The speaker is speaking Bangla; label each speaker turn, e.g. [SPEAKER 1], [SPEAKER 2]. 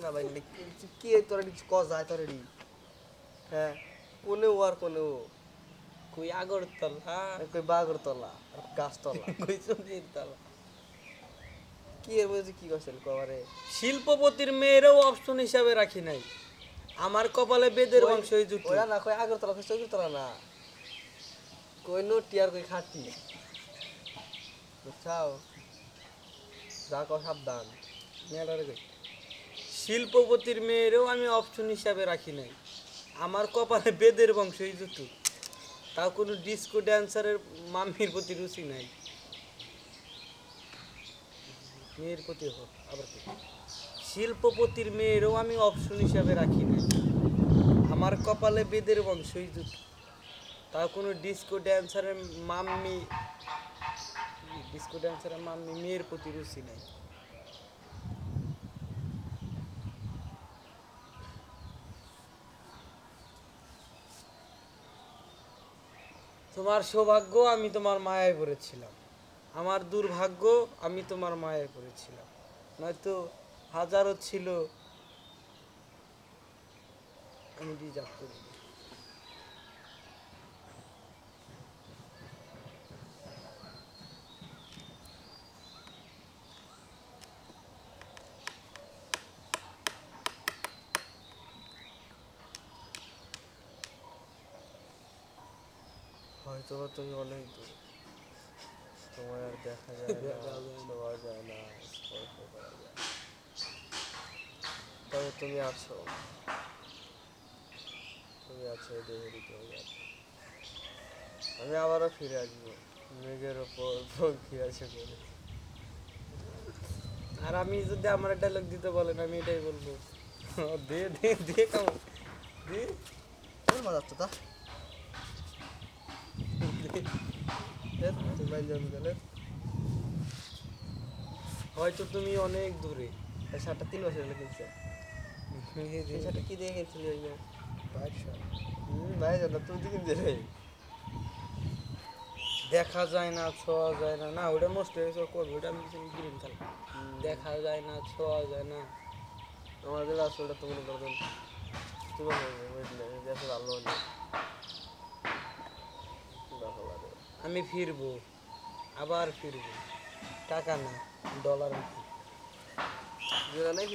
[SPEAKER 1] না ভাই কি- কি তোর কিছু কজ যায় তোর হ্যাঁ কোনে ও আর কোনে ও?
[SPEAKER 2] কই আগরতলা?
[SPEAKER 1] কই আর গাছ তলা
[SPEAKER 2] কই চন্দ্রীর তলা
[SPEAKER 1] কি এর মধ্যে কি করছেন কবারে
[SPEAKER 2] শিল্পপতির মেয়েরও অপশন হিসাবে রাখি নাই। আমার কপালে বেদের বংশই জুটি।
[SPEAKER 1] ওরা না কই আগর তলা কই চৌকি তলা না? কই নো টিয়ার কই খাটি। বুঝছাও? যা কও সাবধান।
[SPEAKER 2] মেয়েটারে কই। শিল্পপতির মেয়েরও আমি অপশন হিসাবে রাখি নাই। আমার কপালে বেদের বংশই জুটু তাও কোনো ডিস্কো ড্যান্সারের মাম্মির প্রতি রুচি নাই। মেয়ের প্রতি হোক, আবার শিল্পপতির মেয়েরও আমি অপশন হিসাবে রাখি নাই। আমার কপালে বেদের বংশই জুটু তাও কোনো ডিস্কো ড্যান্সারের মাম্মি ডিস্কো ড্যান্সারের মাম্মি মেয়ের প্রতি রুচি নাই। তোমার সৌভাগ্য আমি তোমার মায়ায় পড়েছিলাম আমার দুর্ভাগ্য আমি তোমার মায়ায় পড়েছিলাম নয়তো হাজারও ছিল। আমি রিজার্ভ করি
[SPEAKER 1] হয়তো বা তুমি অনেক দূর। তোমার আর দেখা যায় না ছোঁয়া যায় না। স্পর্শ করা যায় না। তবে তুমি আছো। তুমি আছো এই দেহের ভিতরে আছো আমি আবারও ফিরে আসব মেঘের ওপর পঙ্খী আছে বলে।
[SPEAKER 2] আর আমি যদি আমার ডায়লগ দিতে বলেন আমি এটাই বলব। দে দে দে কেমন দে।
[SPEAKER 1] কেমন মজা আসতো তা
[SPEAKER 2] হয়তো তুমি অনেক দূরে
[SPEAKER 1] এই শার্টটা তিন বছর হলো কিনছে শার্টটা কি দিয়ে কিনছিলি ওই না ভাই জানো তুমি তো
[SPEAKER 2] দেখা যায় না ছোঁয়া যায় না না ওটা নষ্ট হয়ে গেছে করব ওটা আমি গ্রিন দেখা যায় না ছোঁয়া যায় না
[SPEAKER 1] আমাদের আসলটা তো মনে করবেন দেশে ভালো হলে ভালো লাগে
[SPEAKER 2] আমি ফিরবো আবার ফিরবো। টাকা না ডলার